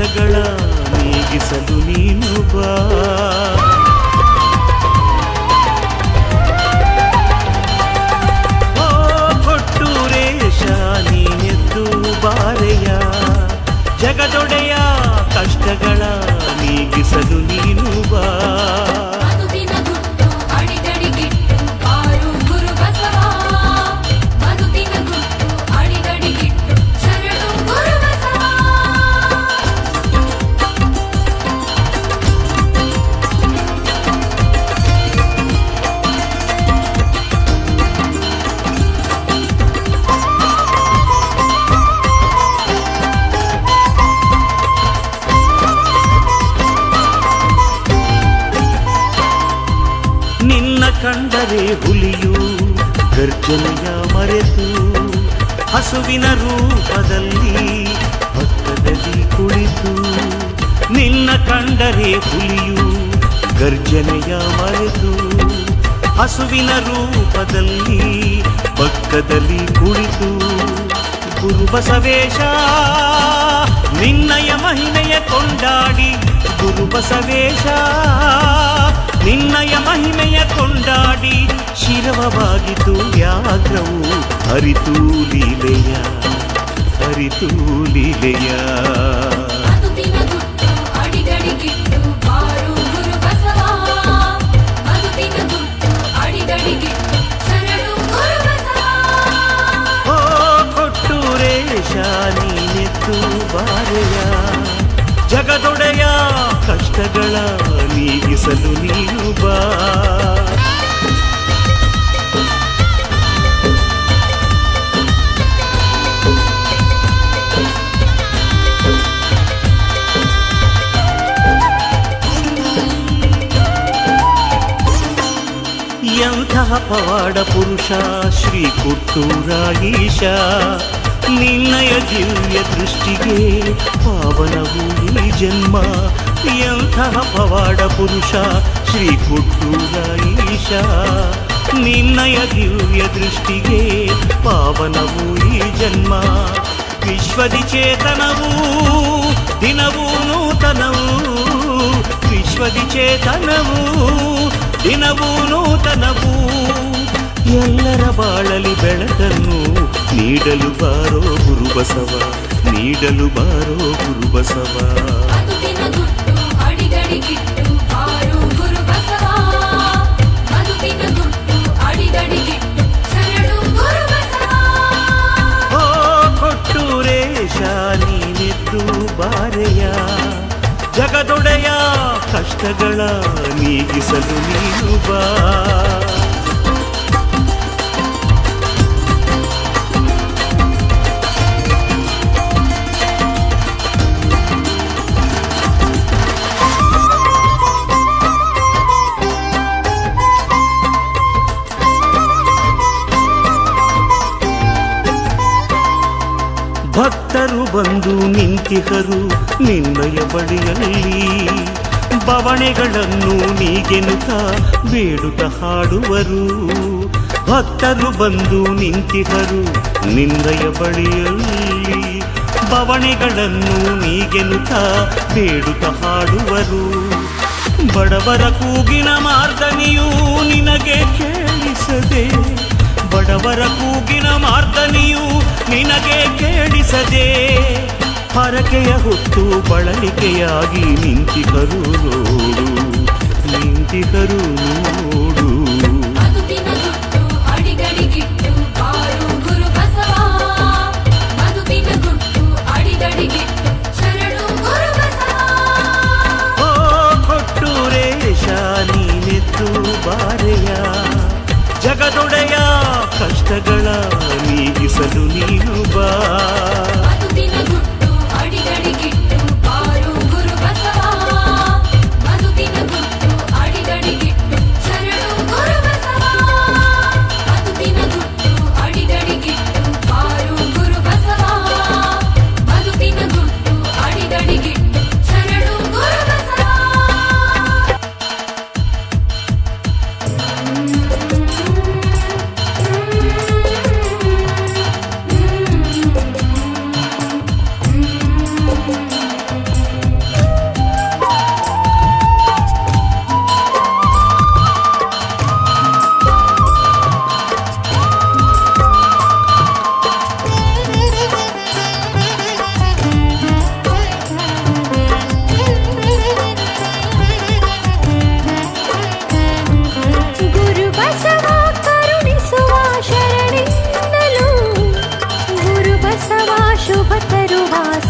ಕಷ್ಟಗಳ ನೀಗಿಸಲು ನೀನು ಬಾ. ಜಗದೊಡೆಯ ಕಷ್ಟಗಳ ನೀಗಿಸಲು ನೀನು ಕಂಡರೆ ಹುಲಿಯು, ಗರ್ಜನೆಯ ಮರೆತು ಹಸುವಿನ ರೂಪದಲ್ಲಿ ಪಕ್ಕದಲ್ಲಿ ಕುಳಿತು. ನಿನ್ನ ಕಂಡರೆ ಹುಲಿಯು, ಗರ್ಜನೆಯ ಮರೆತು ಹಸುವಿನ ರೂಪದಲ್ಲಿ ಪಕ್ಕದಲ್ಲಿ ಕುಳಿತು. ಗುರು ಬಸವೇಶ ನಿನ್ನಯ ಮಹಿಮೆಯ ಕೊಂಡಾಡಿ ಗುರು ಬಸವೇಶ ನಿನ್ನಯ ಮಹಿಮೆಯ ಕೊಂಡಾಡಿ ಶಿರವವಾಗಿತು ವ್ಯಾಘ್ರವು. ಹರಿತು ಲೀಲೆಯ ಹರಿತು ಲೀಲೆಯ. ನೀಗಿಸಲು ನೀನು ಬಾ ಎಂತಹ ಪವಾಡ ಪುರುಷ ಶ್ರೀ ಕುಟ್ಟೂರ ಈಶ ನಿನ್ನಯ ದಿವ್ಯ ದೃಷ್ಟಿಗೆ ಪಾವನವು ಈ ಜನ್ಮ ಎಂತಹ ಪವಾಡ ಪುರುಷ ಶ್ರೀ ಕುಟ್ಟೂರ ಈಶ ನಿನ್ನಯ ದಿವ್ಯ ದೃಷ್ಟಿಗೆ ಪಾವನವು ಈ ಜನ್ಮ ವಿಶ್ವದಿ ಚೇತನವು ದಿನವೂ ನೂತನವು ವಿಶ್ವದಿ ಚೇತನವು ದಿನವೂ ನೂತನವು ಎಲ್ಲರ ಬಾಳಲಿ ಬೆಳಕನ್ನು ನೀಡಲು ಬಾರೋ ಗುರುಬಸವ ನೀಡಲು ಬಾರೋ ಗುರುಬಸವ ಓ ಕೊಟ್ಟೂರೇಶ ನೀನೆದ್ದು ಬಾರೆಯ ಜಗದೊಡೆಯ ಕಷ್ಟಗಳ ನೀಗಿಸಲು ನೀನು ಬಾ. ಬಂದು ನಿಂತಿಹರು ನಿನ್ನಯ ಬಳಿಯಲ್ಲಿ. ಬವಣೆಗಳನ್ನು ನೀಗೆನುತ ಬೇಡುತ್ತ ಹಾಡುವರು. ಭಕ್ತರು ಬಂದು ನಿಂತಿಹರು ನಿನ್ನಯ ಬಳಿಯಲ್ಲಿ. ಬವಣೆಗಳನ್ನು ನೀಗೆನುತ ಬೇಡುತ್ತ ಹಾಡುವರು. ಬಡವರ ಕೂಗಿನ ಮಾರ್ದನಿಯೂ ನಿನಗೆ ಕೇಳಿಸದೆ ಬಡವರ ಕೂಗಿನ ಮಾರ್ದನಿಯು ನಿನಗೆ ಕೇಳಿಸದೆ ಹರಕೆಯ ಹೊತ್ತು ಬಳಲಿಕೆಯಾಗಿ ನಿಂತಿಕರು ನೋಡು ನಿಂತಿಕರು ನೋಡು. ನೀನೆತ್ತು ಬಾರೆಯ. ಜಗದೊಡೆಯ ಕಷ್ಟಗಳ ನೀಗಿಸಲು ನೀನು ಬಾ. ডুবাস